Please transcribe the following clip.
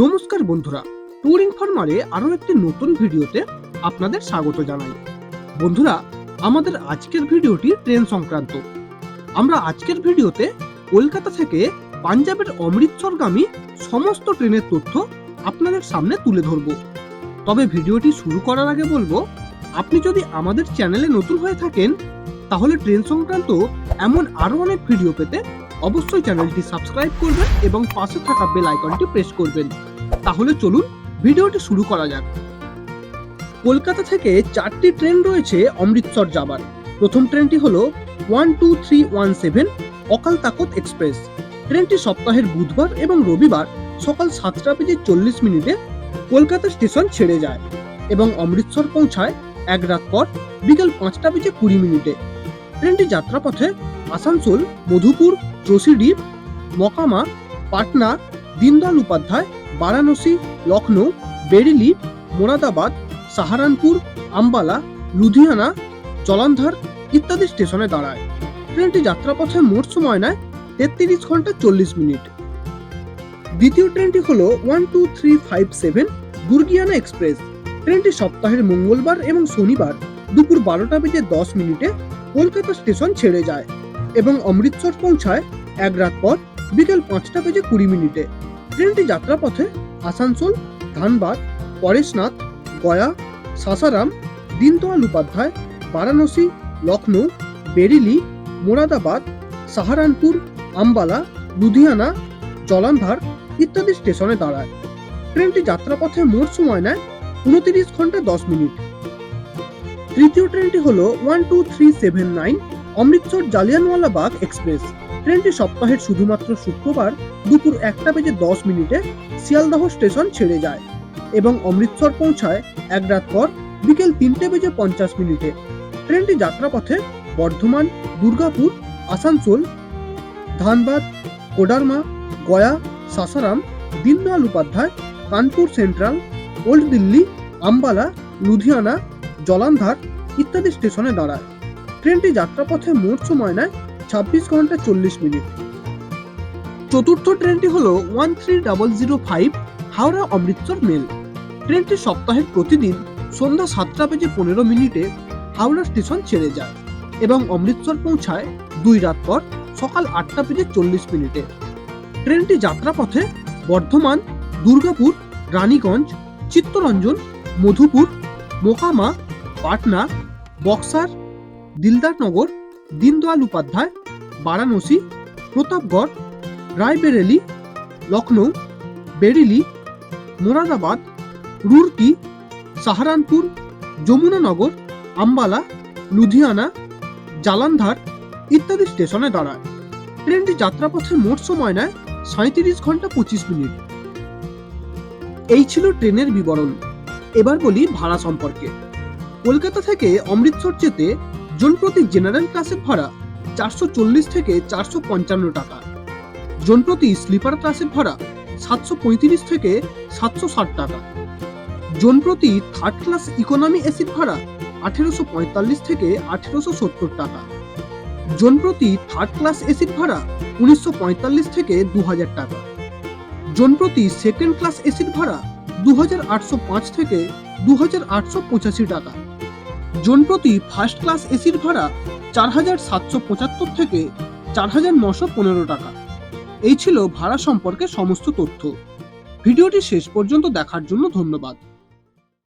নমস্কার বন্ধুরা ট্যুর ইনফরমারে আরও একটি নতুন ভিডিওতে আপনাদের স্বাগত জানাই। বন্ধুরা, আমাদের আজকের ভিডিওটি ট্রেন সংক্রান্ত। আমরা আজকের ভিডিওতে কলকাতা থেকে পাঞ্জাবের অমৃতসরগামী সমস্ত ট্রেনের তথ্য আপনাদের সামনে তুলে ধরব। তবে ভিডিওটি শুরু করার আগে বলব, আপনি যদি আমাদের চ্যানেলে নতুন হয়ে থাকেন, তাহলে ট্রেন সংক্রান্ত এমন আরও অনেক ভিডিও পেতে অবশ্যই চ্যানেলটি সাবস্ক্রাইব করবেন এবং পাশে থাকা বেল আইকনটি প্রেস করবেন। তাহলে চলুন ভিডিওটি শুরু করা যাক। কলকাতা থেকে চারটি ট্রেন রয়েছে অমৃতসর যাবার। প্রথম ট্রেনটি হলো one two three one seven Akal Takht express. ট্রেনটি সপ্তাহের বুধবার এবং রবিবার সকাল সাতটা বেজে চল্লিশ মিনিটে কলকাতা স্টেশন ছেড়ে যায় এবং অমৃতসর পৌঁছায় এক রাত পর বিকেল পাঁচটা বেজে কুড়ি মিনিটে। ট্রেনটি যাত্রাপথে আসানসোল, মধুপুর যোশীডিপ মকামা, পাটনা, দীনদয়াল উপাধ্যায়, বারাণসী লখনৌ বেরিলি, মোরাদাবাদ, সাহারানপুর, আম্বালা, লুধিয়ানা, জলান্ধর ইত্যাদি স্টেশনে দাঁড়ায়। ট্রেনটি যাত্রাপথে মোট সময় নেয় তেত্রিশ ঘণ্টা চল্লিশ মিনিট। দ্বিতীয় ট্রেনটি হল one two three five seven Durgiana express. ট্রেনটি সপ্তাহের মঙ্গলবার এবং শনিবার দুপুর বারোটা বেজে দশ মিনিটে কলকাতা স্টেশন ছেড়ে যায়। এবং অমৃতসর পৌঁছায় এক রাত পর বিকেল পাঁচটা বেজে কুড়ি মিনিটে। ট্রেনটি যাত্রাপথে আসানসোল, ধানবাদ, পরেশনাথ, গয়া, সাসারাম দীনদয়াল উপাধ্যায় বারাণসী লখনৌ বেরিলি, মোরাদাবাদ, সাহারানপুর, আম্বালা, লুধিয়ানা, জলান্ধার ইত্যাদি স্টেশনে দাঁড়ায়। ট্রেনটি যাত্রাপথে মোট সময় নেয় উনতিরিশ ঘণ্টা দশ মিনিট। তৃতীয় ট্রেনটি হল one two three seven nine Amritsar Jallianwalabagh express. ট্রেনটি সপ্তাহের শুধুমাত্র শুক্রবার দুপুর একটা বেজে দশ মিনিটে শিয়ালদহ স্টেশন ছেড়ে যায় এবং অমৃতসর পৌঁছায় এক রাত পর বিকেল তিনটে বেজে পঞ্চাশ মিনিটে। ট্রেনটি যাত্রাপথে বর্ধমান, দুর্গাপুর, আসানসোল, ধানবাদ, কোডারমা, গয়া, সাসারাম, দীনদয়াল উপাধ্যায়, কানপুর সেন্ট্রাল, ওল্ড দিল্লি, আম্বালা, লুধিয়ানা, জলান্ধার ইত্যাদি স্টেশনে দাঁড়ায়। ট্রেনটি যাত্রাপথে মোট সময় নেয় ছাব্বিশ ঘণ্টা চল্লিশ মিনিট। চতুর্থ ট্রেনটি হল one three double zero five Howrah Amritsar mail. ট্রেনটি সপ্তাহের প্রতিদিন সন্ধ্যা সাতটা বেজে পনেরো মিনিটে হাওড়া স্টেশন ছেড়ে যায় এবং অমৃতসর পৌঁছায় দুই রাত পর সকাল আটটা বেজে চল্লিশ মিনিটে। ট্রেনটি যাত্রাপথে বর্ধমান, দুর্গাপুর, রানীগঞ্জ, চিত্তরঞ্জন, মধুপুর, মোকামা, পাটনা, বক্সার দিলদারনগর দীনদয়াল উপাধ্যায়, বারাণসী, প্রতাপগড়, রায়বেরেলি লখনৌ বেরিলি, মোরাদাবাদ রুরকি সাহারানপুর যমুনানগর আম্বালা, লুধিয়ানা, জালান্ধার ইত্যাদি স্টেশনে দাঁড়ায়। ট্রেনটি যাত্রাপথে মোট সময় নেয় সাঁত্রিশ ঘণ্টা পঁচিশ মিনিট। এই ছিল ট্রেনের বিবরণ। এবার বলি ভাড়া সম্পর্কে। কলকাতা থেকে অমৃতসর যেতে জনপ্রতি জেনারেল ক্লাসের ভাড়া চারশো চল্লিশ থেকে চারশো পঞ্চান্ন টাকা। জন প্রতি স্লিপার ক্লাসের ভাড়া সাতশো পঁয়ত্রিশ থেকে সাতশো ষাট টাকা। জনপ্রতি থার্ড ক্লাস ইকোনমি এসির ভাড়া আঠেরোশো পঁয়তাল্লিশ থেকে আঠেরোশো সত্তর টাকা। জন প্রতি থার্ড ক্লাস এসির ভাড়া উনিশশো পঁয়তাল্লিশ থেকে দু হাজার টাকা। জনপ্রতি সেকেন্ড ক্লাস এসির ভাড়া দু হাজার আটশো পাঁচ থেকে দু হাজার আটশো পঁচাশি টাকা। জনপ্রতি ফার্স্ট ক্লাস এসির ভাড়া চার হাজার সাতশো পঁচাত্তর থেকে চার হাজার নশো পনেরো টাকা। এই ছিল ভাড়া সম্পর্কে সমস্ত তথ্য। ভিডিওটি শেষ পর্যন্ত দেখার জন্য ধন্যবাদ।